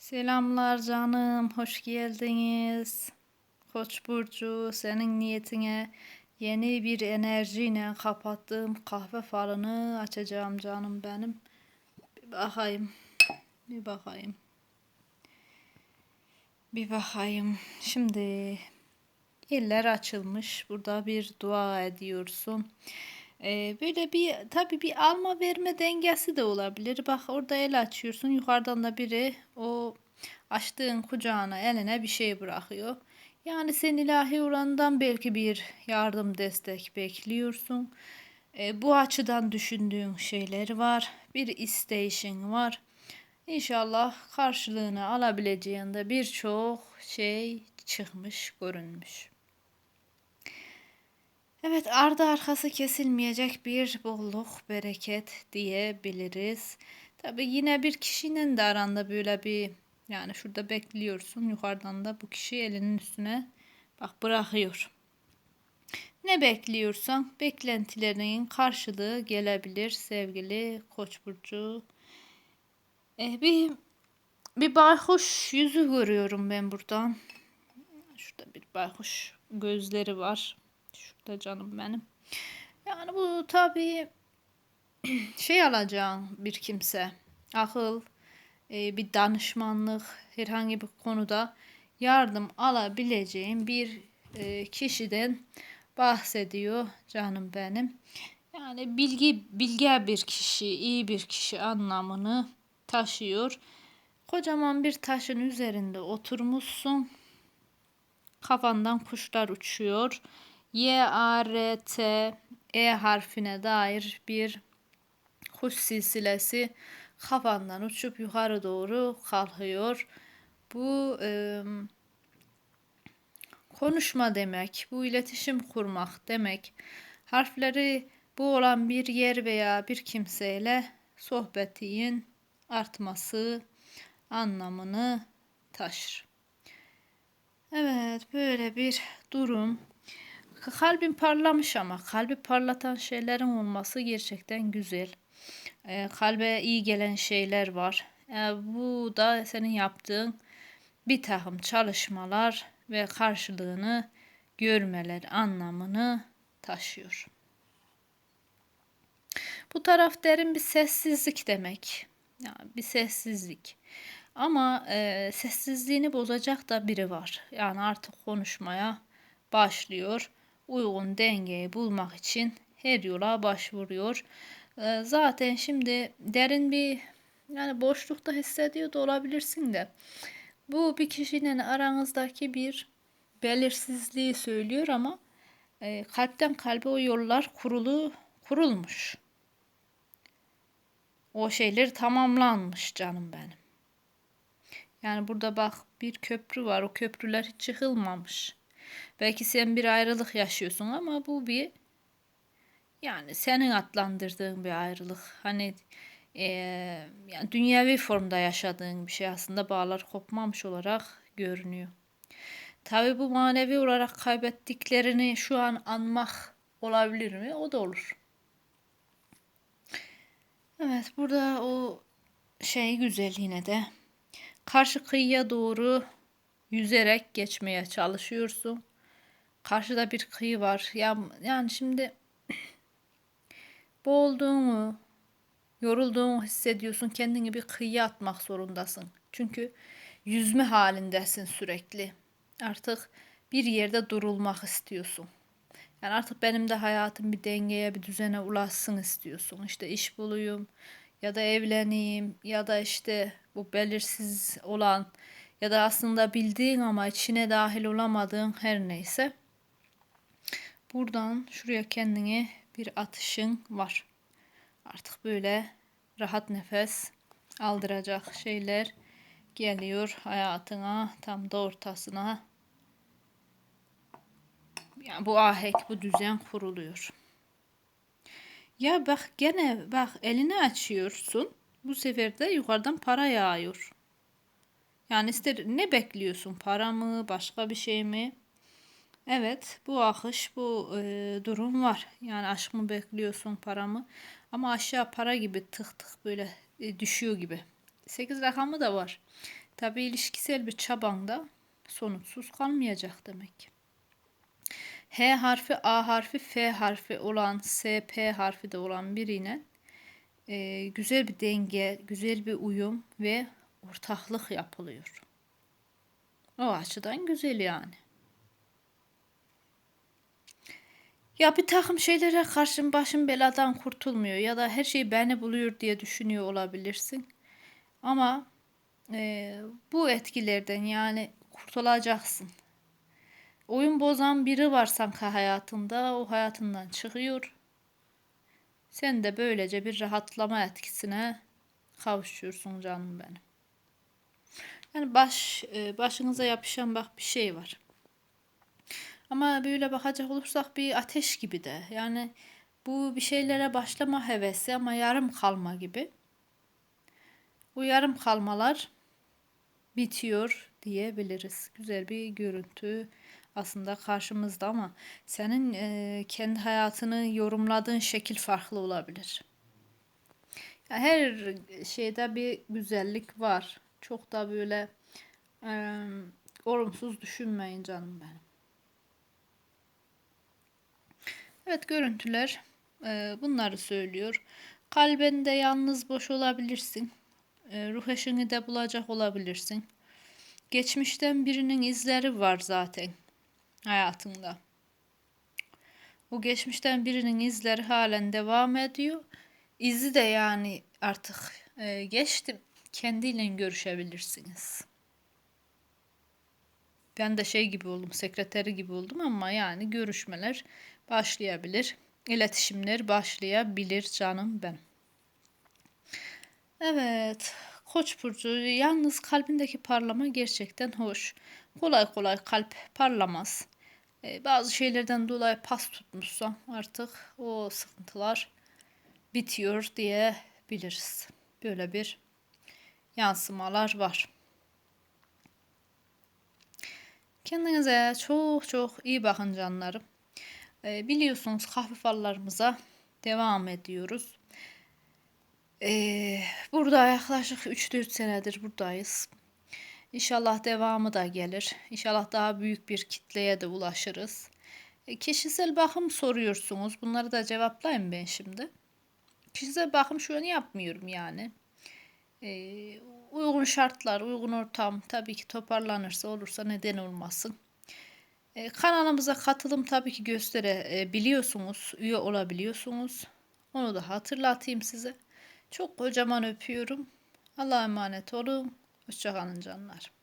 Selamlar canım, hoş geldiniz. Koç burcu, senin niyetine yeni bir enerjiyle kapattığım kahve falını açacağım canım benim. Bir bakayım, bir bakayım. Bir bakayım. Şimdi eller açılmış. Burada bir dua ediyorsun. Ee, böyle bir tabii bir alma verme dengesi de olabilir. Bak orada el açıyorsun. Yukarıdan da biri o açtığın kucağına eline bir şey bırakıyor. Yani sen ilahi orandan belki bir yardım destek bekliyorsun. Ee, bu açıdan düşündüğün şeyler var. Bir isteyişin var. İnşallah karşılığını alabileceğinde birçok şey çıkmış, görünmüş. Evet, ardı arkası kesilmeyecek bir bolluk, bereket diyebiliriz. Tabi yine bir kişinin de aranda böyle bir yani şurada bekliyorsun. Yukarıdan da bu kişi elinin üstüne bak bırakıyor. Ne bekliyorsan beklentilerinin karşılığı gelebilir sevgili Koç burcu. Ee, bir bir baykuş yüzü görüyorum ben buradan. Şurada bir baykuş gözleri var. Şurada canım benim. Yani bu tabii şey alacağın bir kimse. Akıl, e, bir danışmanlık, herhangi bir konuda yardım alabileceğin bir e, kişiden bahsediyor canım benim. Yani bilgi bilge bir kişi, iyi bir kişi anlamını taşıyor. Kocaman bir taşın üzerinde oturmuşsun. Kafandan kuşlar uçuyor. Y, A, R, T, E harfine dair bir kuş silsilesi kafandan uçup yukarı doğru kalkıyor. Bu e, konuşma demek, bu iletişim kurmak demek. Harfleri bu olan bir yer veya bir kimseyle sohbetin artması anlamını taşır. Evet, böyle bir durum. Kalbin parlamış ama kalbi parlatan şeylerin olması gerçekten güzel. E, kalbe iyi gelen şeyler var. E, bu da senin yaptığın bir takım çalışmalar ve karşılığını görmeler anlamını taşıyor. Bu taraf derin bir sessizlik demek. Yani bir sessizlik. Ama e, sessizliğini bozacak da biri var. Yani artık konuşmaya başlıyor. Uygun dengeyi bulmak için her yola başvuruyor. E, zaten şimdi derin bir yani boşlukta hissediyor da olabilirsin de. Bu bir kişinin aranızdaki bir belirsizliği söylüyor ama e, kalpten kalbe o yollar kurulu kurulmuş. O şeyler tamamlanmış canım benim. Yani burada bak bir köprü var. O köprüler hiç çıkılmamış. Belki sen bir ayrılık yaşıyorsun ama bu bir yani senin adlandırdığın bir ayrılık. Hani e, yani dünyevi formda yaşadığın bir şey aslında bağlar kopmamış olarak görünüyor. Tabi bu manevi olarak kaybettiklerini şu an anmak olabilir mi? O da olur. Evet burada o şey güzel yine de. Karşı kıyıya doğru yüzerek geçmeye çalışıyorsun. Karşıda bir kıyı var. Ya yani şimdi boğulduğunu, yorulduğunu hissediyorsun. Kendini bir kıyıya atmak zorundasın. Çünkü yüzme halindesin sürekli. Artık bir yerde durulmak istiyorsun. Yani artık benim de hayatım bir dengeye, bir düzene ulaşsın istiyorsun. İşte iş bulayım ya da evleneyim ya da işte bu belirsiz olan ya da aslında bildiğin ama içine dahil olamadığın her neyse. Buradan şuraya kendini bir atışın var. Artık böyle rahat nefes aldıracak şeyler geliyor hayatına tam da ortasına. Yani bu ahenk, bu düzen kuruluyor. Ya bak gene bak elini açıyorsun. Bu sefer de yukarıdan para yağıyor. Yani ister ne bekliyorsun? Para mı? Başka bir şey mi? Evet bu akış bu e, durum var. Yani aşk mı bekliyorsun para mı? Ama aşağı para gibi tık tık böyle e, düşüyor gibi. 8 rakamı da var. Tabi ilişkisel bir çabanda sonuçsuz kalmayacak demek. H harfi, A harfi, F harfi olan, S, P harfi de olan birine e, güzel bir denge, güzel bir uyum ve ortaklık yapılıyor. O açıdan güzel yani. Ya bir takım şeylere karşın başın beladan kurtulmuyor ya da her şey beni buluyor diye düşünüyor olabilirsin. Ama e, bu etkilerden yani kurtulacaksın. Oyun bozan biri var sanki hayatında. O hayatından çıkıyor. Sen de böylece bir rahatlama etkisine kavuşuyorsun canım benim. Yani baş e, başınıza yapışan bak bir şey var. Ama böyle bakacak olursak bir ateş gibi de. Yani bu bir şeylere başlama hevesi ama yarım kalma gibi. Bu yarım kalmalar bitiyor diyebiliriz. Güzel bir görüntü aslında karşımızda ama senin e, kendi hayatını yorumladığın şekil farklı olabilir. her şeyde bir güzellik var. Çok da böyle e, olumsuz düşünmeyin canım benim. Evet görüntüler e, bunları söylüyor. Kalbinde yalnız boş olabilirsin. E, ruh eşini de bulacak olabilirsin. Geçmişten birinin izleri var zaten hayatında. O geçmişten birinin izleri halen devam ediyor. İzi de yani artık e, geçti. Kendiyle görüşebilirsiniz. Ben de şey gibi oldum, sekreteri gibi oldum ama yani görüşmeler başlayabilir. İletişimler başlayabilir canım ben. Evet, Koç burcu yalnız kalbindeki parlama gerçekten hoş. Kolay kolay kalp parlamaz. Ee, bazı şeylerden dolayı pas tutmuşsa artık o sıkıntılar bitiyor diyebiliriz. Böyle bir yansımalar var. Kendinize çok çok iyi bakın canlarım. Ee, biliyorsunuz kahve fallarımıza devam ediyoruz. Ee, burada yaklaşık 3-4 senedir buradayız. İnşallah devamı da gelir. İnşallah daha büyük bir kitleye de ulaşırız. E, kişisel bakım soruyorsunuz. Bunları da cevaplayayım ben şimdi. Kişisel bakım şu an yapmıyorum yani. E, uygun şartlar, uygun ortam tabii ki toparlanırsa olursa neden olmasın. E, kanalımıza katılım tabii ki gösterebiliyorsunuz. Üye olabiliyorsunuz. Onu da hatırlatayım size. Çok kocaman öpüyorum. Allah'a emanet olun. Hoşçakalın canlar.